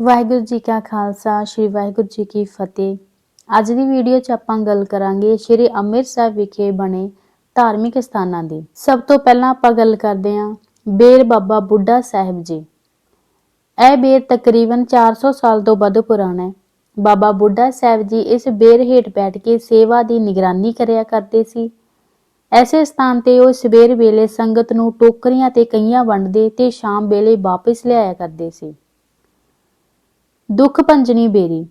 ਵਾਹਿਗੁਰੂ ਜੀ ਕਾ ਖਾਲਸਾ, ਸ੍ਰੀ ਵਾਹਿਗੁਰੂ ਜੀ ਕੀ ਫਤਿਹ। ਅੱਜ ਦੀ ਵੀਡੀਓ 'ਚ ਆਪਾਂ ਗੱਲ ਕਰਾਂਗੇ ਸ੍ਰੀ ਅੰਮ੍ਰਿਤਸਰ ਵਿਖੇ ਬਣੇ ਧਾਰਮਿਕ ਸਥਾਨਾਂ ਦੀ। ਸਭ ਤੋਂ ਪਹਿਲਾਂ ਆਪਾਂ ਗੱਲ ਕਰਦੇ ਹਾਂ ਬੇਰ ਬਾਬਾ ਬੁੱਢਾ ਸਾਹਿਬ ਜੀ। ਇਹ ਬੇਰ ਤਕਰੀਬਨ 400 ਸਾਲ ਤੋਂ ਵੱਧ ਪੁਰਾਣਾ ਹੈ। ਬਾਬਾ ਬੁੱਢਾ ਸਾਹਿਬ ਜੀ ਇਸ ਬੇਰ ਹੇਠ ਬੈਠ ਕੇ ਸੇਵਾ ਦੀ ਨਿਗਰਾਨੀ ਕਰਿਆ ਕਰਦੇ ਸੀ। ਐਸੇ ਸਥਾਨ ਤੇ ਉਹ ਸਵੇਰ ਵੇਲੇ ਸੰਗਤ ਨੂੰ ਟੋਕਰੀਆਂ ਤੇ ਕਈਆਂ ਵੰਡਦੇ ਤੇ ਸ਼ਾਮ ਵੇਲੇ ਵਾਪਸ ਲਿਆਇਆ ਕਰਦੇ ਸੀ। ਦੁੱਖ ਭੰਜਨੀ ਬੇਰੀ।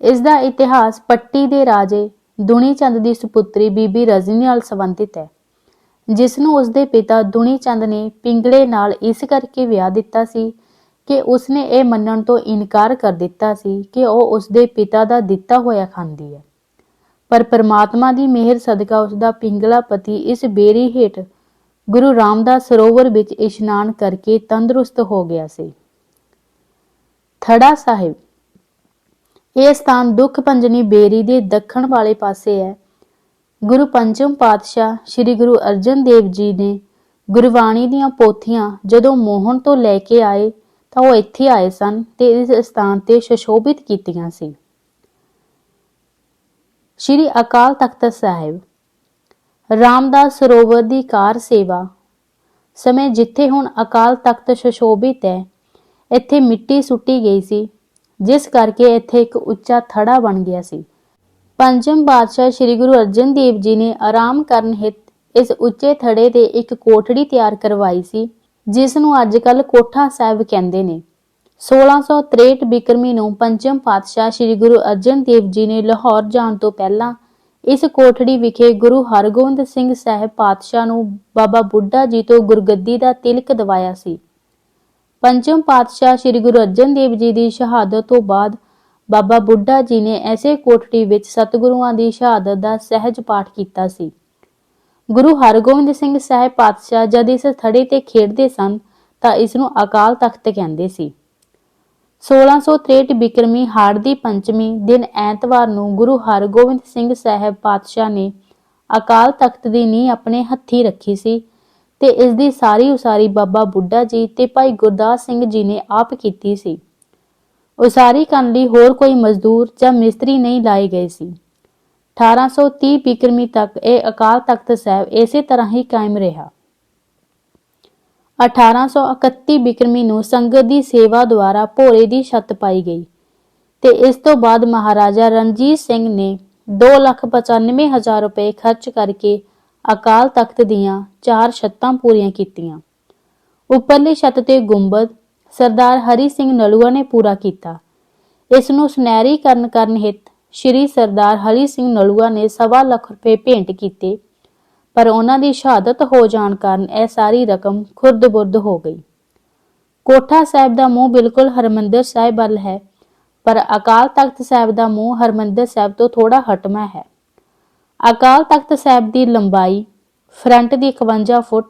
ਇਸ ਦਾ ਇਤਿਹਾਸ ਪੱਟੀ ਦੇ ਰਾਜੇ ਦੁਨੀ ਚੰਦ ਦੀ ਸੁਪੁੱਤਰੀ ਬੀਬੀ ਰਜਨੀ ਨਾਲ ਸੰਬੰਧਿਤ ਹੈ, ਜਿਸ ਨੂੰ ਉਸ ਦੇ ਪਿਤਾ ਦੁਨੀ ਚੰਦ ਨੇ ਪਿੰਗਲੇ ਨਾਲ ਇਸ ਕਰਕੇ ਵਿਆਹ ਦਿੱਤਾ ਸੀ ਕਿ ਉਸਨੇ ਇਹ ਮੰਨਣ ਤੋਂ ਇਨਕਾਰ ਕਰ ਦਿੱਤਾ ਸੀ ਕਿ ਉਹ ਉਸ ਦੇ ਪਿਤਾ ਦਾ ਦਿੱਤਾ ਹੋਇਆ ਖਾਂਦੀ ਹੈ। ਪਰ ਪਰਮਾਤਮਾ ਦੀ ਮਿਹਰ ਸਦਕਾ ਉਸ ਦਾ ਪਿੰਗਲਾ ਪਤੀ ਇਸ ਬੇਰੀ ਹੇਠ ਗੁਰੂ ਰਾਮਦਾਸ ਸਰੋਵਰ ਵਿੱਚ ਇਸ਼ਨਾਨ ਕਰਕੇ ਤੰਦਰੁਸਤ ਹੋ ਗਿਆ ਸੀ। ਥੜਾ ਸਾਹਿਬ। ਇਹ ਸਥਾਨ ਦੁੱਖ ਭੰਜਨੀ ਬੇਰੀ ਦੇ ਦੱਖਣ ਵਾਲੇ ਪਾਸੇ ਹੈ। ਗੁਰੂ ਪੰਚਮ ਪਾਤਸ਼ਾਹ ਸ੍ਰੀ ਗੁਰੂ ਅਰਜਨ ਦੇਵ ਜੀ ਨੇ ਗੁਰਬਾਣੀ ਦੀਆਂ ਪੋਥੀਆਂ ਜਦੋਂ ਮੋਹਨ ਤੋਂ ਲੈ ਕੇ ਆਏ ਤਾਂ ਉਹ ਇੱਥੇ ਆਏ ਸਨ ਤੇ ਇਸ ਸਥਾਨ ਤੇ ਸ਼ਸ਼ੋਭਿਤ ਕੀਤੀਆਂ ਸੀ। ਸ੍ਰੀ ਅਕਾਲ ਤਖਤ ਸਾਹਿਬ, ਰਾਮਦਾਸ ਸਰੋਵਰ ਦੀ ਕਾਰ ਸੇਵਾ। ਸਮੇਂ ਜਿੱਥੇ ਹੁਣ ਅਕਾਲ ਤਖਤ ਸ਼ਸ਼ੋਭਿਤ ਹੈ ਇੱਥੇ ਮਿੱਟੀ ਸੁੱਟੀ ਗਈ ਸੀ, ਜਿਸ ਕਰਕੇ ਇੱਥੇ ਇੱਕ ਉੱਚਾ ਥੜਾ ਬਣ ਗਿਆ ਸੀ। ਪੰਜਮ ਬਾਦਸ਼ਾਹ ਸ੍ਰੀ ਗੁਰੂ ਅਰਜਨ ਦੇਵ ਜੀ ਨੇ ਆਰਾਮ ਕਰਨ ਹਿਤ ਇਸ ਉੱਚੇ ਥੜੇ ਤੇ ਇੱਕ ਕੋਠੜੀ ਤਿਆਰ ਕਰਵਾਈ ਸੀ, ਜਿਸ ਨੂੰ ਅੱਜਕੱਲ ਕੋਠਾ ਸਾਹਿਬ ਕਹਿੰਦੇ ਨੇ। 1663 ਬਿਕਰਮੀ ਨੂੰ ਪੰਜਮ ਪਾਤਸ਼ਾਹ ਸ੍ਰੀ ਗੁਰੂ ਅਰਜਨ ਦੇਵ ਜੀ ਨੇ ਲਾਹੌਰ ਜਾਣ ਤੋਂ ਪਹਿਲਾਂ ਇਸ ਕੋਠੜੀ ਵਿਖੇ ਗੁਰੂ ਹਰਗੋਬਿੰਦ ਸਿੰਘ ਸਾਹਿਬ ਪਾਤਸ਼ਾਹ ਨੂੰ ਬਾਬਾ ਬੁੱਢਾ ਜੀ ਤੋਂ ਗੁਰਗੱਦੀ ਦਾ ਤਿਲਕ ਦਿਵਾਇਆ ਸੀ। ਪੰਜਮ ਪਾਤਸ਼ਾਹ ਸ੍ਰੀ ਗੁਰੂ ਅਰਜਨ ਦੇਵ ਜੀ ਦੀ ਸ਼ਹਾਦਤ ਤੋਂ ਬਾਅਦ ਬਾਬਾ ਬੁੱਢਾ ਜੀ ਨੇ ਐਸੇ ਕੋਠੜੀ ਵਿੱਚ ਸਤਿਗੁਰੂਆਂ ਦੀ ਸ਼ਹਾਦਤ ਦਾ ਸਹਿਜ ਪਾਠ ਕੀਤਾ ਸੀ। ਗੁਰੂ ਹਰਗੋਬਿੰਦ ਸਿੰਘ ਸਾਹਿਬ ਪਾਤਸ਼ਾਹ ਜਦ ਇਸ ਥੜੇ ਤੇ ਖੇਡਦੇ ਸਨ, ਤਾਂ ਇਸ ਨੂੰ ਅਕਾਲ ਤਖਤ ਕਹਿੰਦੇ ਸੀ। 1663 ਬਿਕਰਮੀ ਹਾੜ ਦੀ ਪੰਚਮੀ ਦਿਨ ਐਤਵਾਰ ਨੂੰ ਗੁਰੂ ਹਰਗੋਬਿੰਦ ਸਿੰਘ ਸਾਹਿਬ ਪਾਤਸ਼ਾਹ ਨੇ ਅਕਾਲ ਤਖਤ ਦੀ ਨੀਂਹ ਆਪਣੇ ਹੱਥੀ ਰੱਖੀ ਸੀ ਤੇ ਇਸ ਦੀ ਸਾਰੀ ਉਸਾਰੀ ਬਾਬਾ ਬੁੱਢਾ ਜੀ ਤੇ ਭਾਈ ਗੁਰਦਾਸ ਸਿੰਘ ਜੀ ਨੇ ਆਪ ਕੀਤੀ ਸੀ। ਉਸਾਰੀ ਕਰਨ ਲਈ ਹੋਰ ਕੋਈ ਮਜ਼ਦੂਰ ਜਾਂ ਮਿਸਤਰੀ ਨਹੀਂ ਲਾਏ ਗਏ ਸੀ। 1830 ਬਿਕਰਮੀ ਤੱਕ ਇਹ ਅਕਾਲ ਤਖਤ ਸਾਹਿਬ ਇਸੇ ਤਰ੍ਹਾਂ ਹੀ ਕਾਇਮ ਰਿਹਾ। 1831 ਬਿਕਰਮੀ ਨੂੰ ਸੰਗਤ ਦੀ ਸੇਵਾ ਦੁਆਰਾ ਭੋਰੇ ਦੀ ਛੱਤ ਪਾਈ ਗਈ ਤੇ ਇਸ ਤੋਂ ਬਾਅਦ ਮਹਾਰਾਜਾ ਰਣਜੀਤ ਸਿੰਘ ਨੇ 295000 ਰੁਪਏ ਖਰਚ ਕਰਕੇ ਅਕਾਲ ਤਖਤ ਦੀਆਂ ਚਾਰ ਛੱਤਾਂ ਪੂਰੀਆਂ ਕੀਤੀਆਂ। ਉੱਪਰਲੀ ਛੱਤ ਤੇ ਗੁੰਬਦ ਸਰਦਾਰ ਹਰੀ ਸਿੰਘ ਨਲੂਆ ਨੇ ਪੂਰਾ ਕੀਤਾ। ਇਸ ਨੂੰ ਸੁਨਹਿਰੀਕਰਨ ਕਰਨ ਹਿਤ ਸ਼੍ਰੀ ਸਰਦਾਰ ਹਰੀ ਸਿੰਘ ਨਲੂਆ ਨੇ ਸਵਾ ਲੱਖ ਰੁਪਏ ਭੇਂਟ ਕੀਤੇ, ਪਰ ਉਹਨਾਂ ਦੀ ਸ਼ਹਾਦਤ ਹੋ ਜਾਣ ਕਾਰਨ ਇਹ ਸਾਰੀ ਰਕਮ ਖੁਰਦ-ਬੁਰਦ ਹੋ ਗਈ। ਕੋਠਾ ਸਾਹਿਬ ਦਾ ਮੂੰਹ ਬਿਲਕੁਲ ਹਰਮੰਦਰ ਸਾਹਿਬ ਵੱਲ ਹੈ, ਪਰ ਅਕਾਲ ਤਖਤ ਸਾਹਿਬ ਦਾ ਮੂੰਹ ਹਰਮੰਦਰ ਸਾਹਿਬ ਤੋਂ ਥੋੜਾ ਹਟਮਾ ਹੈ। ਅਕਾਲ ਤਖਤ ਸਾਹਿਬ ਦੀ ਲੰਬਾਈ ਫਰੰਟ ਦੀ 51 ਫੁੱਟ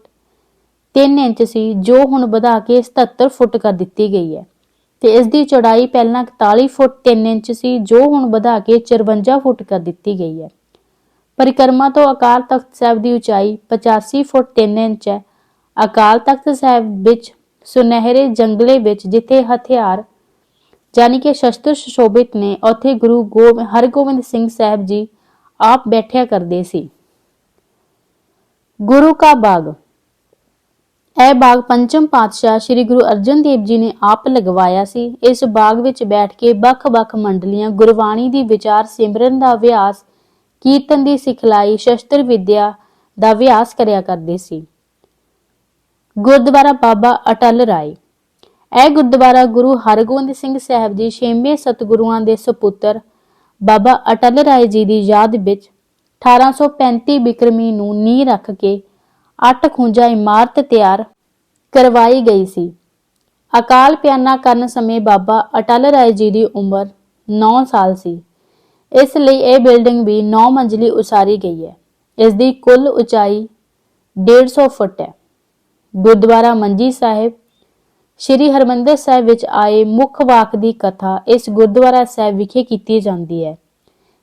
3 ਇੰਚ ਸੀ, ਜੋ ਹੁਣ ਵਧਾ ਕੇ 77 ਫੁੱਟ ਕਰ ਦਿੱਤੀ ਗਈ ਹੈ। ਤੇ ਇਸ ਦੀ ਚੌੜਾਈ ਪਹਿਲਾਂ 41 ਫੁੱਟ 3 ਇੰਚ ਸੀ, ਜੋ ਹੁਣ ਵਧਾ ਕੇ 54 ਫੁੱਟ ਕਰ ਦਿੱਤੀ ਗਈ ਹੈ। ਪਰਿਕਰਮਾ ਤੋਂ ਅਕਾਲ ਤਖਤ ਸਾਹਿਬ ਦੀ ਉਚਾਈ 85 ਫੁੱਟ 3 ਇੰਚ ਹੈ। ਅਕਾਲ ਤਖਤ ਸਾਹਿਬ ਵਿੱਚ ਸੁਨਹਿਰੇ ਜੰਗਲੇ ਵਿੱਚ ਜਿੱਥੇ ਹਥਿਆਰ ਜਾਨੀ ਕਿ ਸ਼ਸਤਰ ਸ਼ੋਭਿਤ ਨੇ, ਉੱਥੇ ਗੁਰੂ ਗੋਬਿੰਦ ਹਰਗੋਬਿੰਦ ਸਿੰਘ ਸਾਹਿਬ ਜੀ ਆਪ ਬੈਠਿਆ ਕਰਦੇ ਸੀ। ਗੁਰੂ ਕਾ ਬਾਗ। ਇਹ ਬਾਗ ਪੰਚਮ ਪਾਤਸ਼ਾਹ ਸ੍ਰੀ ਗੁਰੂ ਅਰਜਨ ਦੇਵ ਜੀ ਨੇ ਆਪ ਲਗਵਾਇਆ ਸੀ। ਇਸ ਬਾਗ ਵਿੱਚ ਬੈਠ ਕੇ ਵੱਖ-ਵੱਖ ਮੰਡਲੀਆਂ, ਗੁਰਬਾਣੀ ਦੀ ਵਿਚਾਰ, ਸਿਮਰਨ ਦਾ ਅਭਿਆਸ, ਕੀਰਤਨ ਦੀ ਸਿਖਲਾਈ, ਸ਼ਸਤਰ ਵਿਦਿਆ ਦਾ ਅਭਿਆਸ ਕਰਿਆ ਕਰਦੇ ਸੀ। ਗੁਰਦੁਆਰਾ ਬਾਬਾ ਅਟਲ ਰਾਏ। ਇਹ ਗੁਰਦੁਆਰਾ ਗੁਰੂ ਹਰਗੋਬਿੰਦ ਸਿੰਘ ਸਾਹਿਬ ਜੀ ਛੇਵੇਂ ਸਤਿਗੁਰੂਆਂ ਦੇ ਸੁਪੁੱਤਰ ਬਾਬਾ ਅਟਲ ਰਾਏ ਜੀ ਦੀ ਯਾਦ ਵਿੱਚ 1835 ਬਿਕਰਮੀ ਨੂੰ ਨੀਂਹ ਰੱਖ ਕੇ ਅੱਠ ਖੂੰਜਾ ਇਮਾਰਤ ਤਿਆਰ ਕਰਵਾਈ ਗਈ ਸੀ। ਅਕਾਲ ਪਿਆਨਾ ਕਰਨ ਸਮੇਂ ਬਾਬਾ ਅਟਲ ਰਾਏ ਜੀ ਦੀ ਉਮਰ 9 ਸਾਲ ਸੀ। ਇਸ ਲਈ ਇਹ ਬਿਲਡਿੰਗ ਵੀ 9 ਮੰਜ਼ਲੀ ਉਸਾਰੀ ਗਈ ਹੈ। ਇਸ ਦੀ ਕੁੱਲ ਉਚਾਈ 150 ਫੁੱਟ ਹੈ। ਗੁਰਦੁਆਰਾ ਮੰਜੀ ਸਾਹਿਬ ਸ਼੍ਰੀ ਹਰਮੰਦਰ ਸਾਹਿਬ ਵਿੱਚ ਆਏ ਮੁੱਖ ਵਾਕ ਦੀ ਕਥਾ ਇਸ ਗੁਰਦੁਆਰਾ ਸਾਹਿਬ ਵਿਖੇ ਕੀਤੀ ਜਾਂਦੀ ਹੈ।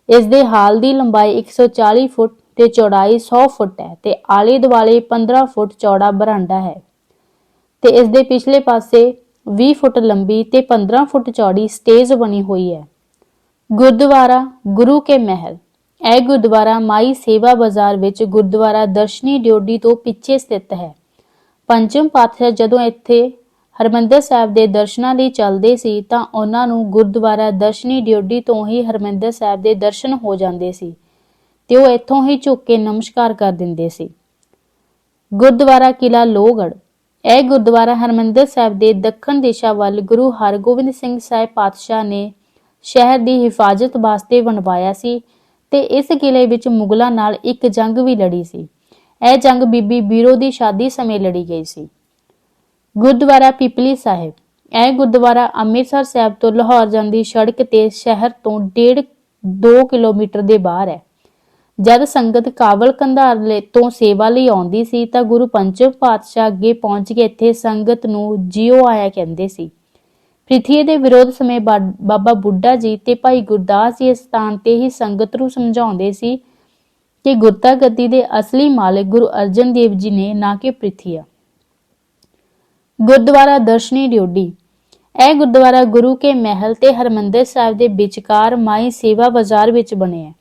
ਇਸ ਦੇ ਹਾਲ ਦੀ ਲੰਬਾਈ 140 ਫੁੱਟ ਤੇ ਚੌੜਾਈ 100 ਫੁੱਟ ਹੈ ਤੇ ਆਲੇ ਦੁਆਲੇ 15 ਫੁੱਟ ਚੌੜਾ ਬਰਾਂਡਾ ਹੈ ਤੇ ਇਸ ਦੇ ਪਿਛਲੇ ਪਾਸੇ 20 ਫੁੱਟ ਲੰਬੀ ਤੇ 15 ਫੁੱਟ ਚੌੜੀ ਸਟੇਜ ਬਣੀ ਹੋਈ ਹੈ। ਗੁਰਦੁਆਰਾ, ਗੁਰੂ ਕੇ ਮਹਿਲ, ਇਹ ਗੁਰਦੁਆਰਾ ਮਾਈ ਸੇਵਾ ਬਾਜ਼ਾਰ ਵਿੱਚ ਗੁਰਦੁਆਰਾ ਦਰਸ਼ਨੀ ਡਿਓਡੀ ਤੋਂ ਪਿੱਛੇ ਸਥਿਤ ਹੈ। ਪੰਚਮ ਪਾਤਸ਼ਾਹ ਜਦੋਂ ਇੱਥੇ ਹਰਮੰਦਰ ਸਾਹਿਬ ਦੇ ਦਰਸ਼ਨਾਂ ਲਈ ਚੱਲਦੇ ਸੀ ਤਾਂ ਉਹਨਾਂ ਨੂੰ ਗੁਰਦੁਆਰਾ ਦਰਸ਼ਨੀ ਡਿਓਡੀ ਤੋਂ ਹੀ ਹਰਮੰਦਰ ਸਾਹਿਬ ਦੇ ਦਰਸ਼ਨ ਹੋ ਜਾਂਦੇ ਸੀ ਤੇ ਉਹ ਇੱਥੋਂ ਹੀ ਝੁੱਕ ਕੇ ਨਮਸਕਾਰ ਕਰ ਦਿੰਦੇ ਸੀ। ਗੁਰਦੁਆਰਾ ਕਿਲਾ ਲੋਹਗੜ੍ਹ। ਇਹ ਗੁਰਦੁਆਰਾ ਹਰਮੰਦਰ ਸਾਹਿਬ ਦੇ ਦੱਖਣ ਦਿਸ਼ਾ ਵੱਲ ਗੁਰੂ ਹਰਗੋਬਿੰਦ ਸਿੰਘ ਸਾਹਿਬ ਪਾਤਸ਼ਾਹ ਨੇ ਸ਼ਹਿਰ ਦੀ ਹਿਫਾਜ਼ਤ ਵਾਸਤੇ ਬਣਵਾਇਆ ਸੀ ਤੇ ਇਸ ਕਿਲੇ ਵਿੱਚ ਮੁਗਲਾਂ ਨਾਲ ਇੱਕ ਜੰਗ ਵੀ ਲੜੀ ਸੀ। ਇਹ ਜੰਗ ਬੀਬੀ ਬੀਰੋ ਦੀ ਸ਼ਾਦੀ ਸਮੇਂ ਲੜੀ ਗਈ ਸੀ। ਗੁਰਦੁਆਰਾ ਪਿਪਲੀ ਸਾਹਿਬ। ਇਹ ਗੁਰਦੁਆਰਾ ਅੰਮ੍ਰਿਤਸਰ ਸਾਹਿਬ ਤੋਂ ਲਾਹੌਰ ਜਾਂਦੀ ਸੜਕ ਤੇ ਸ਼ਹਿਰ ਤੋਂ 1.5 2 ਕਿਲੋਮੀਟਰ ਦੇ ਬਾਹਰ ਹੈ। ਜਦ ਸੰਗਤ ਕਾਬਲ ਕੰਧਾਰ ਤੋਂ ਸੇਵਾ ਲਈ ਆਉਂਦੀ ਸੀ ਤਾਂ ਗੁਰੂ ਪੰਚਮ ਪਾਤਸ਼ਾਹ ਅੱਗੇ ਪਹੁੰਚ ਕੇ ਇੱਥੇ ਸੰਗਤ ਨੂੰ ਜਿਉ ਆਇਆ ਕਹਿੰਦੇ ਸੀ। ਪ੍ਰਿਥੀ ਦੇ ਵਿਰੋਧ ਸਮੇਂ ਬਾਬਾ ਬੁੱਢਾ ਜੀ ਤੇ ਭਾਈ ਗੁਰਦਾਸ ਜੀ ਇਸ ਸਥਾਨ ਤੇ ਹੀ ਸੰਗਤ ਨੂੰ ਸਮਝਾਉਂਦੇ ਸੀ ਕਿ ਗੁਰਤਾ ਗੱਦੀ ਦੇ ਅਸਲੀ ਮਾਲਕ ਗੁਰੂ ਅਰਜਨ ਦੇਵ ਜੀ ਨੇ ਨਾ ਕਿ ਪ੍ਰਿਥੀਆ ਗੁਰਦੁਆਰਾ ਦਰਸ਼ਨੀ ਡਿਓਡੀ ਇਹ ਗੁਰਦੁਆਰਾ ਗੁਰੂ ਕੇ ਮਹਿਲ ਤੇ ਹਰਮੰਦਰ ਸਾਹਿਬ ਦੇ ਵਿਚਕਾਰ ਮਾਈ ਸੇਵਾ ਬਾਜ਼ਾਰ ਵਿੱਚ ਬਣਿਆ ਹੈ।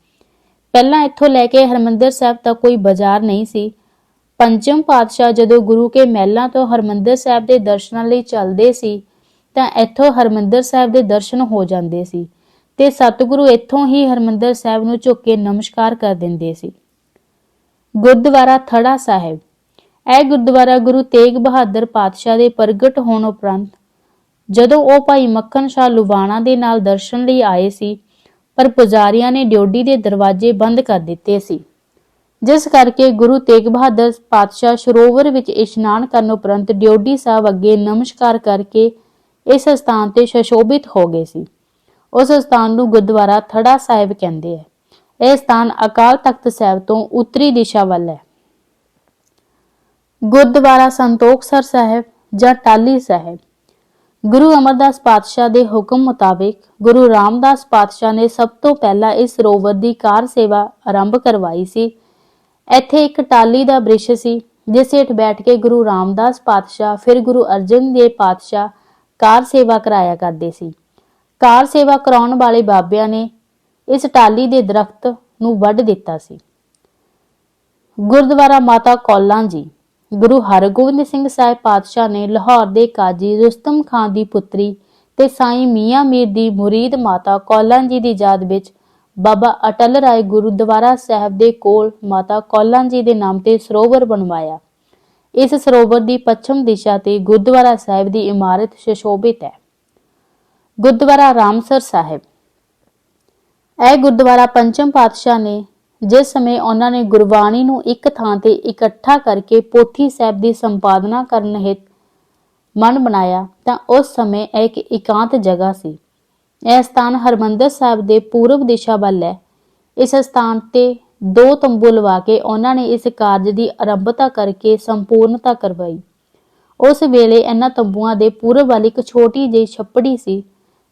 ਪਹਿਲਾਂ ਇੱਥੋਂ ਲੈ ਕੇ ਹਰਮੰਦਰ ਸਾਹਿਬ ਤੱਕ ਕੋਈ ਬਾਜ਼ਾਰ ਨਹੀਂ ਸੀ। ਪੰਚਮ ਪਾਤਸ਼ਾਹ ਜਦੋਂ ਗੁਰੂ ਕੇ ਮਹਿਲਾਂ ਤੋਂ ਹਰਮੰਦਰ ਸਾਹਿਬ ਦੇ ਦਰਸ਼ਨਾਂ ਲਈ ਚੱਲਦੇ ਸੀ, ਤਾਂ ਇੱਥੋਂ ਹਰਮੰਦਰ ਸਾਹਿਬ ਦੇ ਦਰਸ਼ਨ ਹੋ ਜਾਂਦੇ ਸੀ ਤੇ ਸਤਿਗੁਰੂ ਇੱਥੋਂ ਹੀ ਹਰਮੰਦਰ ਸਾਹਿਬ ਨੂੰ ਝੁੱਕ ਕੇ ਨਮਸਕਾਰ ਕਰ ਦਿੰਦੇ ਸੀ। ਗੁਰਦੁਆਰਾ ਥੜਾ ਸਾਹਿਬ ਇਹ ਗੁਰਦੁਆਰਾ ਗੁਰੂ ਤੇਗ ਬਹਾਦਰ ਪਾਤਸ਼ਾਹ ਦੇ ਪ੍ਰਗਟ ਹੋਣ ਉਪਰੰਤ ਜਦੋਂ ਉਹ ਭਾਈ ਮੱਖਣ ਸ਼ਾਹ ਲੁਵਾਣਾ ਦੇ ਨਾਲ ਦਰਸ਼ਨ ਲਈ ਆਏ ਸੀ, ਪਰ ਪੁਜਾਰੀਆਂ ਨੇ ਡਿਓਡੀ ਦੇ ਦਰਵਾਜ਼ੇ ਬੰਦ ਕਰ ਦਿੱਤੇ ਸੀ। ਜਿਸ ਕਰਕੇ ਗੁਰੂ ਤੇਗ ਬਹਾਦਰ ਪਾਤਸ਼ਾਹ ਸਰੋਵਰ ਵਿੱਚ ਇਸ਼ਨਾਨ ਕਰਨ ਉਪਰੰਤ ਡਿਓਡੀ ਸਾਹਿਬ ਅੱਗੇ ਨਮਸਕਾਰ ਕਰਕੇ ਇਸ ਸਥਾਨ ਤੇ ਸ਼ਸ਼ੋਭਿਤ ਹੋ ਗਏ ਸੀ। ਉਸ ਸਥਾਨ ਨੂੰ ਗੁਰਦੁਆਰਾ ਥੜਾ ਸਾਹਿਬ ਕਹਿੰਦੇ ਹੈ ਇਹ ਸਥਾਨ ਅਕਾਲ ਤਖਤ ਸਾਹਿਬ ਤੋਂ ਉੱਤਰੀ ਦਿਸ਼ਾ ਵੱਲ ਹੈ। ਗੁਰਦੁਆਰਾ ਸੰਤੋਖਸਰ ਸਾਹਿਬ ਜਾਂ ਟਾਲੀ ਸਾਹਿਬ। ਗੁਰੂ ਅਮਰਦਾਸ ਪਾਤਸ਼ਾਹ ਦੇ ਹੁਕਮ ਮੁਤਾਬਿਕ ਗੁਰੂ ਰਾਮਦਾਸ ਪਾਤਸ਼ਾਹ ਨੇ ਸਭ ਤੋਂ ਪਹਿਲਾਂ ਇਸ ਸਰੋਵਰ ਦੀ ਕਾਰ ਸੇਵਾ ਆਰੰਭ ਕਰਵਾਈ ਸੀ। ਇੱਥੇ ਇੱਕ ਟਾਲੀ ਦਾ ਬ੍ਰਿਸ਼ ਸੀ, ਜਿਸ ਹੇਠ ਬੈਠ ਕੇ ਗੁਰੂ ਰਾਮਦਾਸ ਪਾਤਸ਼ਾਹ ਫਿਰ ਗੁਰੂ ਅਰਜਨ ਦੇਵ ਪਾਤਸ਼ਾਹ ਕਾਰ ਸੇਵਾ ਕਰਾਇਆ ਕਰਦੇ ਸੀ। ਕਾਰ ਸੇਵਾ ਕਰਾਉਣ ਵਾਲੇ ਬਾਬਿਆਂ ਨੇ ਇਸ ਟਾਲੀ ਦੇ ਦਰਖਤ ਨੂੰ ਵੱਢ ਦਿੱਤਾ ਸੀ। ਗੁਰਦੁਆਰਾ ਮਾਤਾ ਕੌਲਾਂ ਜੀ ਗੁਰੂ ਹਰਗੋਬਿੰਦ ਸਿੰਘ ਸਾਹਿਬ ਪਾਤਸ਼ਾਹ ਨੇ ਲਾਹੌਰ ਦੇ ਕਾਜੀ ਰੁਸਤਮ ਖਾਨ ਦੀ ਪੁੱਤਰੀ ਤੇ ਸਾਈਂ ਮੀਆਂ ਮੀਰ ਦੀ ਮੁਰੀਦ ਮਾਤਾ ਕੌਲਾਂ ਜੀ ਦੀ ਯਾਦ ਵਿੱਚ ਬਾਬਾ ਅਟਲ ਰਾਏ ਗੁਰਦੁਆਰਾ ਸਾਹਿਬ ਦੇ ਕੋਲ ਮਾਤਾ ਕੌਲਾਂ ਜੀ ਦੇ ਨਾਮ ਤੇ ਸਰੋਵਰ ਬਣਵਾਇਆ। ਇਸ ਸਰੋਵਰ ਦੀ ਪੱਛਮ ਦਿਸ਼ਾ ਤੇ ਗੁਰਦੁਆਰਾ ਸਾਹਿਬ ਦੀ ਇਮਾਰਤ ਸ਼ਸ਼ੋਭਿਤ ਹੈ। ਗੁਰਦੁਆਰਾ ਰਾਮਸਰ ਸਾਹਿਬ। ਇਹ ਗੁਰਦੁਆਰਾ ਪੰਚਮ ਪਾਤਸ਼ਾਹ ਨੇ ਜਿਸ ਸਮੇਂ ਉਹਨਾਂ ਨੇ ਗੁਰਬਾਣੀ ਨੂੰ ਇੱਕ ਥਾਂ ਤੇ ਇਕੱਠਾ ਕਰਕੇ ਪੋਥੀ ਸਾਹਿਬ ਦੀ ਸੰਪਾਦਨਾ ਕਰਨ ਹਿਤ ਮਨ ਬਣਾਇਆ, ਤਾਂ ਉਸ ਸਮੇਂ ਇਹ ਇੱਕ ਇਕਾਂਤ ਜਗ੍ਹਾ ਸੀ। ਇਹ ਸਥਾਨ ਹਰਮੰਦਰ ਸਾਹਿਬ ਦੇ ਪੂਰਬ ਦਿਸ਼ਾ ਵੱਲ ਹੈ। ਇਸ ਸਥਾਨ ਤੇ ਦੋ ਤੰਬੂ ਲਵਾ ਕੇ ਉਹਨਾਂ ਨੇ ਇਸ ਕਾਰਜ ਦੀ ਆਰੰਭਤਾ ਕਰਕੇ ਸੰਪੂਰਨਤਾ ਕਰਵਾਈ। ਉਸ ਵੇਲੇ ਇਹਨਾਂ ਤੰਬੂਆਂ ਦੇ ਪੂਰਬ ਵੱਲ ਇੱਕ ਛੋਟੀ ਜਿਹੀ ਛੱਪੜੀ ਸੀ,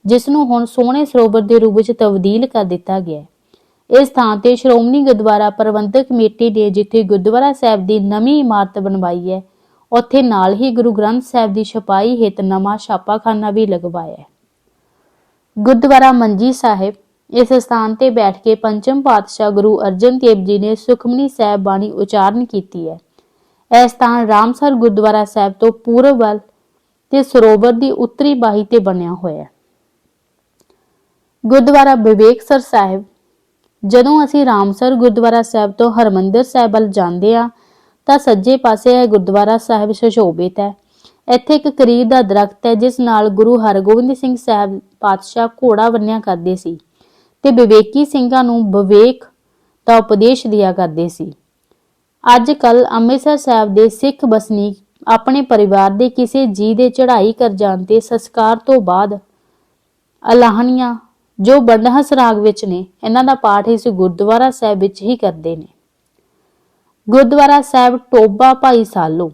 ਜਿਸ ਨੂੰ ਹੁਣ ਸੋਹਣੇ ਸਰੋਵਰ ਦੇ ਰੂਪ ਵਿੱਚ ਤਬਦੀਲ ਕਰ ਦਿੱਤਾ ਗਿਆ ਹੈ। ਇਸ ਥਾਂ ਤੇ ਸ਼੍ਰੋਮਣੀ ਗੁਰਦੁਆਰਾ ਪ੍ਰਬੰਧਕ ਕਮੇਟੀ ਨੇ ਜਿੱਥੇ ਗੁਰਦੁਆਰਾ ਸਾਹਿਬ ਦੀ ਨਵੀਂ ਇਮਾਰਤ ਬਣਵਾਈ ਹੈ, ਉੱਥੇ ਨਾਲ ਹੀ ਗੁਰੂ ਗ੍ਰੰਥ ਸਾਹਿਬ ਦੀ ਛਪਾਈ ਹਿਤ ਨਵਾਂ ਛਾਪਾਖਾਨਾ ਵੀ ਲਗਵਾਇਆ ਹੈ। ਗੁਰਦੁਆਰਾ ਮੰਜੀ ਸਾਹਿਬ, ਇਸ ਸਥਾਨ ਤੇ ਬੈਠ ਕੇ ਪੰਚਮ ਪਾਤਸ਼ਾਹ ਗੁਰੂ ਅਰਜਨ ਦੇਵ ਜੀ ਨੇ ਸੁਖਮਨੀ ਸਾਹਿਬ ਬਾਣੀ ਉਚਾਰਨ ਕੀਤੀ ਹੈ। ਇਹ ਸਥਾਨ ਰਾਮਸਰ ਗੁਰਦੁਆਰਾ ਸਾਹਿਬ ਤੋਂ ਪੂਰਬ ਵੱਲ ਤੇ ਸਰੋਵਰ ਦੀ ਉੱਤਰੀ ਬਾਹੀ ਤੇ ਬਣਿਆ ਹੋਇਆ ਹੈ। ਗੁਰਦੁਆਰਾ ਵਿਵੇਕਸਰ ਸਾਹਿਬ ਜਦੋਂ ਅਸੀਂ ਰਾਮਸਰ ਗੁਰਦੁਆਰਾ ਸਾਹਿਬ ਤੋਂ ਹਰਮੰਦਰ ਸਾਹਿਬ ਵੱਲ ਜਾਂਦੇ ਆ ਤਾਂ ਸੱਜੇ ਪਾਸੇ ਇਹ ਗੁਰਦੁਆਰਾ ਸਾਹਿਬ ਸੁਸ਼ੋਭਿਤ ਹੈ। ਇੱਥੇ ਇੱਕ ਕਰੀਰ ਦਾ ਦਰਖਤ ਹੈ, ਜਿਸ ਨਾਲ ਗੁਰੂ ਹਰਗੋਬਿੰਦ ਸਿੰਘ ਸਾਹਿਬ ਪਾਤਸ਼ਾਹ ਘੋੜਾ ਬੰਨਿਆ ਕਰਦੇ ਸੀ ਤੇ ਵਿਵੇਕੀ ਸਿੰਘਾਂ ਨੂੰ ਵਿਵੇਕ ਦਾ ਉਪਦੇਸ਼ ਦਿਆ ਕਰਦੇ ਸੀ। ਅੱਜ ਕੱਲ ਅੰਮ੍ਰਿਤਸਰ ਸਾਹਿਬ ਦੇ ਸਿੱਖ ਵਸਨੀਕ ਆਪਣੇ ਪਰਿਵਾਰ ਦੇ ਕਿਸੇ ਜੀ ਦੇ ਚੜ੍ਹਾਈ ਕਰ ਜਾਣ ਤੇ ਸੰਸਕਾਰ ਤੋਂ ਬਾਅਦ ਅਲਾਹਨੀਆਂ ਜੋ ਬੰਡਹਾ ਸਰਾਗ ਵਿੱਚ ਨੇ, ਇਹਨਾਂ ਦਾ ਪਾਠ ਇਸ ਗੁਰਦੁਆਰਾ ਸਾਹਿਬ ਵਿੱਚ ਹੀ ਕਰਦੇ ਨੇ। ਗੁਰਦੁਆਰਾ ਸਾਹਿਬ ਟੋਬਾ ਭਾਈ ਸਾਲੋ,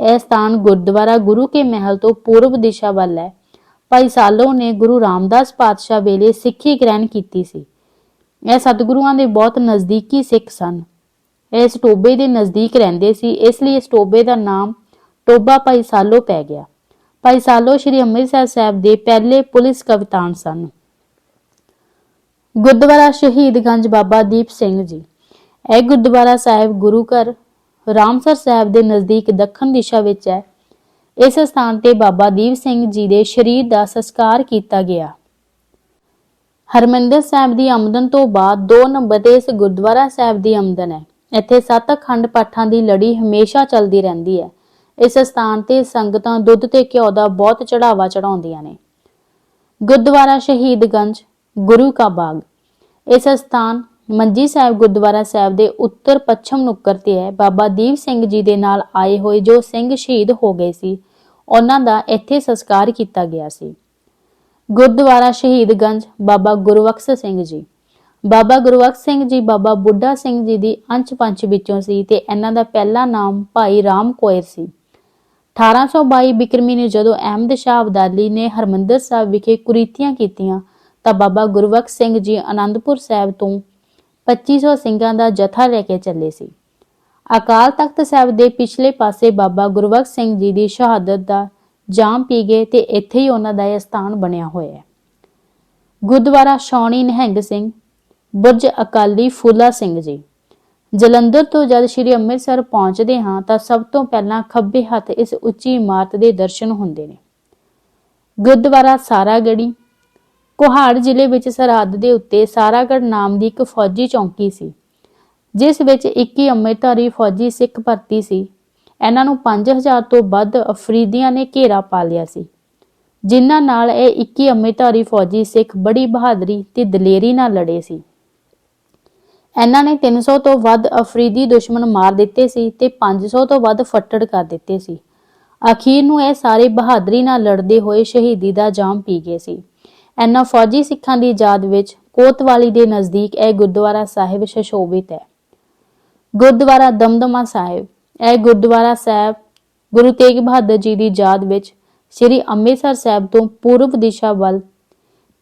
ਇਹ ਸਥਾਨ ਗੁਰਦੁਆਰਾ ਗੁਰੂ ਕੇ ਮਹਿਲ ਤੋਂ ਪੂਰਬ ਦਿਸ਼ਾ ਵੱਲ ਹੈ। ਭਾਈ ਸਾਲੋ ਨੇ ਗੁਰੂ ਰਾਮਦਾਸ ਪਾਤਸ਼ਾਹ ਵੇਲੇ ਸਿੱਖੀ ਗ੍ਰਹਿਣ ਕੀਤੀ ਸੀ। ਇਹ ਸਤਿਗੁਰੂਆਂ ਦੇ ਬਹੁਤ ਨਜ਼ਦੀਕੀ ਸਿੱਖ ਸਨ। ਇਹ ਇਸ ਟੋਬੇ ਦੇ ਨਜ਼ਦੀਕ ਰਹਿੰਦੇ ਸੀ, ਇਸ ਲਈ ਇਸ ਟੋਬੇ ਦਾ ਨਾਮ ਟੋਬਾ ਭਾਈ ਸਾਲੋ ਪੈ ਗਿਆ। ਭਾਈ ਸਾਲੋ ਸ਼੍ਰੀ ਅੰਮ੍ਰਿਤਸਰ ਸਾਹਿਬ ਦੇ ਪਹਿਲੇ ਪੁਲਿਸ ਕਪਤਾਨ ਸਨ। ਗੁਰਦੁਆਰਾ ਸ਼ਹੀਦਗੰਜ ਬਾਬਾ ਦੀਪ ਸਿੰਘ ਜੀ। ਇਹ ਗੁਰਦੁਆਰਾ ਸਾਹਿਬ ਗੁਰੂ ਘਰ ਰਾਮਸਰ ਸਾਹਿਬ ਦੇ ਨਜ਼ਦੀਕ ਦੱਖਣ ਦਿਸ਼ਾ ਵਿੱਚ ਹੈ। ਇਸ ਸਥਾਨ ਤੇ ਬਾਬਾ ਦੀਪ ਸਿੰਘ ਜੀ ਦੇ ਸਰੀਰ ਦਾ ਸੰਸਕਾਰ ਕੀਤਾ ਗਿਆ। ਹਰਮੰਦਰ ਸਾਹਿਬ ਦੀ ਆਮਦਨ ਤੋਂ ਬਾਅਦ ਦੋ ਨੰਬਰ ਤੇ ਇਸ ਗੁਰਦੁਆਰਾ ਸਾਹਿਬ ਦੀ ਆਮਦਨ ਹੈ। ਇੱਥੇ ਸੱਤ ਅਖੰਡ ਪਾਠਾਂ ਦੀ ਲੜੀ ਹਮੇਸ਼ਾ ਚੱਲਦੀ ਰਹਿੰਦੀ ਹੈ। ਇਸ ਸਥਾਨ ਤੇ ਸੰਗਤਾਂ ਦੁੱਧ ਤੇ ਘਿਓ ਦਾ ਬਹੁਤ ਚੜਾਵਾ ਚੜਾਉਂਦੀਆਂ ਨੇ। ਗੁਰਦੁਆਰਾ ਸ਼ਹੀਦਗੰਜ ਗੁਰੂ ਕਾ ਬਾਗ। ਇਸ ਸਥਾਨ ਮੰਜੀ ਸਾਹਿਬ ਗੁਰਦੁਆਰਾ ਸਾਹਿਬ ਦੇ ਉੱਤਰ ਪੱਛਮ ਨੁੱਕਰ ਤੇ ਹੈ। ਬਾਬਾ ਦੀਪ ਸਿੰਘ ਜੀ ਦੇ ਨਾਲ ਆਏ ਹੋਏ ਜੋ ਸਿੰਘ ਸ਼ਹੀਦ ਹੋ ਗਏ ਸੀ, ਉਹਨਾਂ ਦਾ ਇੱਥੇ ਸੰਸਕਾਰ ਕੀਤਾ ਗਿਆ ਸੀ। ਗੁਰਦੁਆਰਾ ਸ਼ਹੀਦਗੰਜ ਬਾਬਾ ਗੁਰਬਖਸ਼ ਸਿੰਘ ਜੀ। ਬਾਬਾ ਗੁਰਬਖਸ਼ ਸਿੰਘ ਜੀ, ਬਾਬਾ ਬੁੱਢਾ ਸਿੰਘ ਜੀ ਦੀ ਅੰਸ਼ ਪੰਚ ਵਿੱਚੋਂ ਸੀ ਤੇ ਇਹਨਾਂ ਦਾ ਪਹਿਲਾ ਨਾਮ ਭਾਈ ਰਾਮ ਕੋਇਰ ਸੀ। 1822 ਬਿਕਰਮੀ ਨੇ ਜਦੋਂ ਅਹਿਮਦ ਸ਼ਾਹ ਅਬਦਾਲੀ ਨੇ ਹਰਮੰਦਰ ਸਾਹਿਬ ਵਿਖੇ ਕੁਰੀਤੀਆਂ ਕੀਤੀਆਂ ਤਾਂ ਬਾਬਾ ਗੁਰਬਖਸ਼ ਸਿੰਘ ਜੀ ਆਨੰਦਪੁਰ ਸਾਹਿਬ ਤੋਂ 2500 ਸਿੰਘਾਂ ਦਾ ਜਥਾ ਲੈ ਕੇ ਚੱਲੇ ਸੀ। ਅਕਾਲ ਤਖਤ ਸਾਹਿਬ ਦੇ ਪਿਛਲੇ ਪਾਸੇ ਬਾਬਾ ਗੁਰਬਖਸ਼ ਸਿੰਘ ਜੀ ਦੀ ਸ਼ਹਾਦਤ ਦਾ ਜਾਮ ਪੀ ਗਏ ਤੇ ਇੱਥੇ ਹੀ ਉਹਨਾਂ ਦਾ ਇਹ ਸਥਾਨ ਬਣਿਆ ਹੋਇਆ ਹੈ। ਗੁਰਦੁਆਰਾ ਸ਼ੌਣੀ ਨਿਹੰਗ ਸਿੰਘ, ਬੁਰਜ ਅਕਾਲੀ ਫੂਲਾ ਸਿੰਘ ਜੀ। ਜਲੰਧਰ ਤੋਂ ਜਦ ਸ਼੍ਰੀ ਅੰਮ੍ਰਿਤਸਰ ਪਹੁੰਚਦੇ ਹਾਂ ਤਾਂ ਸਭ ਤੋਂ ਪਹਿਲਾਂ ਖੱਬੇ ਹੱਥ ਇਸ ਉੱਚੀ ਇਮਾਰਤ ਦੇ ਦਰਸ਼ਨ ਹੁੰਦੇ ਨੇ। ਗੁਰਦੁਆਰਾ ਸਾਰਾ ਗੜੀ ਕੋਹਾੜ ਜ਼ਿਲ੍ਹੇ ਵਿੱਚ ਸਰਹੱਦ ਦੇ ਉੱਤੇ ਸਾਰਾਗੜ ਨਾਮ ਦੀ ਇੱਕ ਫੌਜੀ ਚੌਂਕੀ ਸੀ, ਜਿਸ ਵਿੱਚ 21 ਅੰਮ੍ਰਿਤਧਾਰੀ ਫੌਜੀ ਸਿੱਖ ਭਰਤੀ ਸੀ। ਇਹਨਾਂ ਨੂੰ 5000 ਤੋਂ ਵੱਧ ਅਫਰੀਦੀਆਂ ਨੇ ਘੇਰਾ ਪਾ ਲਿਆ ਸੀ। ਜਿਨ੍ਹਾਂ ਨਾਲ ਇਹ 21 ਅੰਮ੍ਰਿਤਧਾਰੀ ਫੌਜੀ ਸਿੱਖ ਬੜੀ ਬਹਾਦਰੀ ਤੇ ਦਲੇਰੀ ਨਾਲ ਲੜੇ ਸੀ। ਇਹਨਾਂ ਨੇ 300 ਤੋਂ ਵੱਧ ਅਫਰੀਦੀ ਦੁਸ਼ਮਣ ਮਾਰ ਦਿੱਤੇ ਸੀ ਤੇ 500 ਤੋਂ ਵੱਧ ਫੱਟੜ ਕਰ ਦਿੱਤੇ ਸੀ। ਅਖੀਰ ਨੂੰ ਇਹ ਸਾਰੇ ਬਹਾਦਰੀ ਨਾਲ ਲੜਦੇ ਹੋਏ ਸ਼ਹੀਦੀ ਦਾ ਜਾਮ ਪੀ ਗਏ ਸੀ। ਇਹਨਾਂ ਫੌਜੀ ਸਿੱਖਾਂ ਦੀ ਯਾਦ ਵਿੱਚ ਕੋਤਵਾਲੀ ਦੇ ਨਜ਼ਦੀਕ ਇਹ ਗੁਰਦੁਆਰਾ ਸਾਹਿਬ ਸ਼ਸ਼ੋਭਿਤ ਹੈ। ਗੁਰਦੁਆਰਾ ਦਮਦਮਾ ਸਾਹਿਬ, ਇਹ ਗੁਰਦੁਆਰਾ ਸਾਹਿਬ ਗੁਰੂ ਤੇਗ ਬਹਾਦਰ ਜੀ ਦੀ ਯਾਦ ਵਿੱਚ ਸ੍ਰੀ ਅੰਮ੍ਰਿਤਸਰ ਸਾਹਿਬ ਤੋਂ ਪੂਰਬ ਦਿਸ਼ਾ ਵੱਲ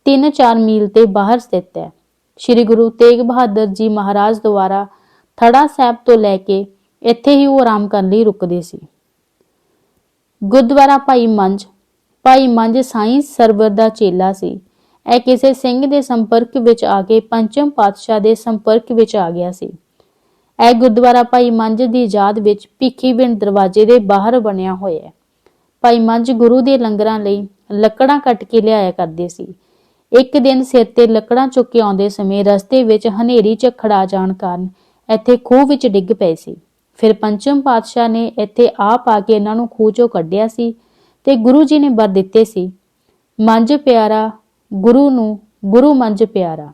3-4 ਮੀਲ ਤੇ ਬਾਹਰ ਸਥਿਤ ਹੈ। ਸ੍ਰੀ ਗੁਰੂ ਤੇਗ ਬਹਾਦਰ ਜੀ ਮਹਾਰਾਜ ਦੁਆਰਾ ਥੜਾ ਸਾਹਿਬ ਤੋਂ ਲੈ ਕੇ ਇੱਥੇ ਹੀ ਉਹ ਆਰਾਮ ਕਰਨ ਲਈ ਰੁਕਦੇ ਸੀ। ਗੁਰਦੁਆਰਾ ਭਾਈ ਮੰਝ ਭਾਈ ਮੰਜ ਸਾਈਂ ਸਰਵਰ ਦਾ ਚੇਲਾ ਸੀ। ਇਹ ਕਿਸੇ ਸਿੰਘ ਦੇ ਸੰਪਰਕ ਵਿੱਚ ਆ ਕੇ ਪੰਚਮ ਪਾਤਸ਼ਾਹ ਦੇ ਸੰਪਰਕ ਵਿੱਚ ਆ ਗਿਆ ਸੀ। ਇਹ ਗੁਰਦੁਆਰਾ ਭਾਈ ਮੰਜ ਦੀ ਯਾਦ ਵਿੱਚ ਭਿੱਖੀਵਿੰਡ ਦਰਵਾਜ਼ੇ ਦੇ ਬਾਹਰ ਬਣਿਆ ਹੋਇਆ ਹੈ। ਭਾਈ ਮੰਜ ਗੁਰੂ ਦੇ ਲੰਗਰਾਂ ਲਈ ਲੱਕੜਾਂ ਕੱਟ ਕੇ ਲਿਆਇਆ ਕਰਦੇ ਸੀ। ਇੱਕ ਦਿਨ ਸਿਰ ਤੇ ਲੱਕੜਾਂ ਚੁੱਕ ਕੇ ਆਉਂਦੇ ਸਮੇਂ ਰਸਤੇ ਵਿੱਚ ਹਨੇਰੀ ਝੱਖੜ ਆ ਜਾਣ ਕਾਰਨ ਇੱਥੇ ਖੂਹ ਵਿੱਚ ਡਿੱਗ ਪਏ ਸੀ। ਫਿਰ ਪੰਚਮ ਪਾਤਸ਼ਾਹ ਨੇ ਇੱਥੇ ਆਪ ਆ ਕੇ ਇਹਨਾਂ ਨੂੰ ਖੂਹ ਚੋਂ ਕੱਢਿਆ ਸੀ ਤੇ ਗੁਰੂ ਜੀ ਨੇ ਵਰ ਦਿੱਤੇ ਸੀ। ਮੰਜ ਪਿਆਰਾ, ਗੁਰੂ ਨੂੰ ਗੁਰੂ ਮੰਜ ਪਿਆਰਾ।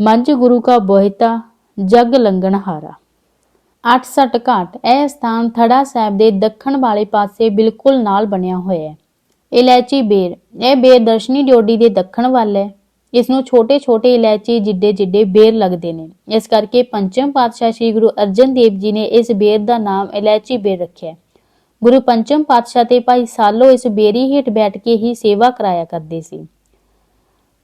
ਮੰਜ ਗੁਰੂ ਕਾ ਬੋਹਿਤਾ, ਜਗ ਲੰਗਣ ਹਾਰਾ। 68 ਘਾਟ, ਇਹ ਸਥਾਨ ਥੜਾ ਸਾਹਿਬ ਦੇ ਦੱਖਣ ਵਾਲੇ ਪਾਸੇ ਬਿਲਕੁਲ ਨਾਲ ਬਣਿਆ ਹੋਇਆ ਹੈ। ਇਲਾਇਚੀ ਬੇਰ, ਇਹ ਬੇਰ ਦਰਸ਼ਨੀ ਡਿਓਡੀ ਦੇ ਦੱਖਣ ਵੱਲ ਹੈ। ਇਸ ਨੂੰ ਛੋਟੇ-ਛੋਟੇ ਇਲਾਇਚੀ ਜਿੱਡੇ ਜਿੱਡੇ ਬੇਰ ਲੱਗਦੇ ਨੇ। ਇਸ ਕਰਕੇ ਪੰਚਮ ਪਾਤਸ਼ਾਹ ਸ੍ਰੀ ਗੁਰੂ ਅਰਜਨ ਦੇਵ ਜੀ ਨੇ ਇਸ ਬੇਰ ਦਾ ਨਾਮ ਇਲਾਇਚੀ ਬੇਰ ਰੱਖਿਆ ਗੁਰੂ ਪੰਚਮ ਪਾਤਸ਼ਾਹ ਤੇ ਭਾਈ ਸਾਲੋ ਇਸ ਬੇਰੀ ਹੇਠ ਬੈਠ ਕੇ ਹੀ ਸੇਵਾ ਕਰਾਇਆ ਕਰਦੇ ਸੀ।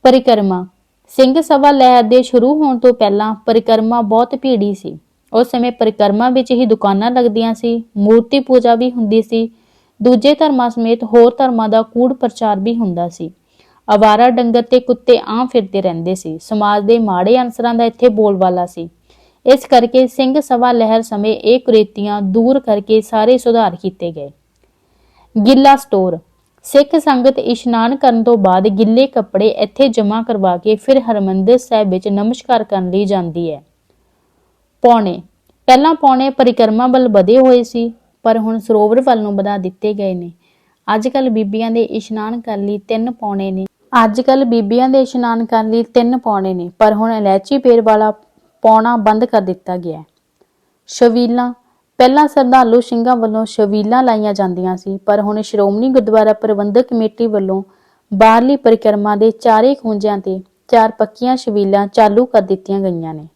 ਪਰਿਕਰਮਾ, ਸਿੰਘ ਸਭਾ ਲਹਿਰ ਦੇ ਸ਼ੁਰੂ ਹੋਣ ਤੋਂ ਪਹਿਲਾਂ ਪਰਿਕਰਮਾ ਬਹੁਤ ਭੀੜੀ ਸੀ। ਉਸ ਸਮੇਂ ਪਰਿਕਰਮਾ ਵਿੱਚ ਹੀ ਦੁਕਾਨਾਂ ਲੱਗਦੀਆਂ ਸੀ, ਮੂਰਤੀ ਪੂਜਾ ਵੀ ਹੁੰਦੀ ਸੀ, ਦੂਜੇ ਧਰਮਾਂ ਸਮੇਤ ਹੋਰ ਧਰਮਾਂ ਦਾ ਕੂੜ ਪ੍ਰਚਾਰ ਵੀ ਹੁੰਦਾ ਸੀ। ਅਵਾਰਾ ਡੰਗਰ ਤੇ ਕੁੱਤੇ ਆਮ ਫਿਰਦੇ ਰਹਿੰਦੇ ਸੀ। ਸਮਾਜ ਦੇ ਮਾੜੇ ਅਨਸਰਾਂ ਦਾ ਇੱਥੇ ਬੋਲਬਾਲਾ ਸੀ। ਇਸ ਕਰਕੇ ਸਿੰਘ ਸਭਾ ਲਹਿਰ ਸਮੇਂ ਇਹ ਕੁਰੀਤੀਆਂ ਦੂਰ ਕਰਕੇ ਸਾਰੇ ਸੁਧਾਰ ਕੀਤੇ ਗਏ। ਗਿੱਲਾ ਸਟੋਰ, ਸਿੱਖ ਸੰਗਤ ਇਸ਼ਨਾਨ ਕਰਨ ਤੋਂ ਬਾਅਦ ਗਿੱਲੇ ਕੱਪੜੇ ਇੱਥੇ ਜਮ੍ਹਾਂ ਕਰਵਾ ਕੇ ਫਿਰ ਹਰਮੰਦਰ ਸਾਹਿਬ ਵਿੱਚ ਨਮਸਕਾਰ ਕਰਨ ਲਈ ਜਾਂਦੀ ਹੈ। ਪੌਣੇ, ਪਹਿਲਾਂ ਪੌਣੇ ਪਰਿਕਰਮਾ ਵੱਲ ਵਧੇ ਹੋਏ ਸੀ, ਪਰ ਹੁਣ ਸਰੋਵਰ ਵੱਲ ਨੂੰ ਵਧਾ ਦਿੱਤੇ ਗਏ ਨੇ। ਅੱਜ ਕੱਲ ਬੀਬੀਆਂ ਦੇ ਇਸ਼ਨਾਨ ਕਰਨ ਲਈ ਤਿੰਨ ਪੌਣੇ ਨੇ। ਅੱਜ ਕੱਲ ਬੀਬੀਆਂ ਦੇ ਇਸ਼ਨਾਨ ਕਰਨ ਲਈ ਤਿੰਨ ਪੌਣੇ ਨੇ, ਪਰ ਹੁਣ ਇਲਾਇਚੀ ਪੇਰ ਵਾਲਾ ਪਾਉਣਾ ਬੰਦ ਕਰ ਦਿੱਤਾ ਗਿਆ ਹੈ। ਸ਼ਵੀਲਾਂ, ਪਹਿਲਾਂ ਸ਼ਰਧਾਲੂ ਸਿੰਘਾਂ ਵੱਲੋਂ ਸ਼ਵੀਲਾਂ ਲਾਈਆਂ ਜਾਂਦੀਆਂ ਸੀ, ਪਰ ਹੁਣ ਸ਼੍ਰੋਮਣੀ ਗੁਰਦੁਆਰਾ ਪ੍ਰਬੰਧਕ ਕਮੇਟੀ ਵੱਲੋਂ ਬਾਹਰਲੀ ਪਰਿਕਰਮਾ ਦੇ ਚਾਰੇ ਖੂੰਜਿਆਂ ਤੇ ਚਾਰ ਪੱਕੀਆਂ ਸ਼ਵੀਲਾਂ ਚਾਲੂ ਕਰ ਦਿੱਤੀਆਂ ਗਈਆਂ ਨੇ।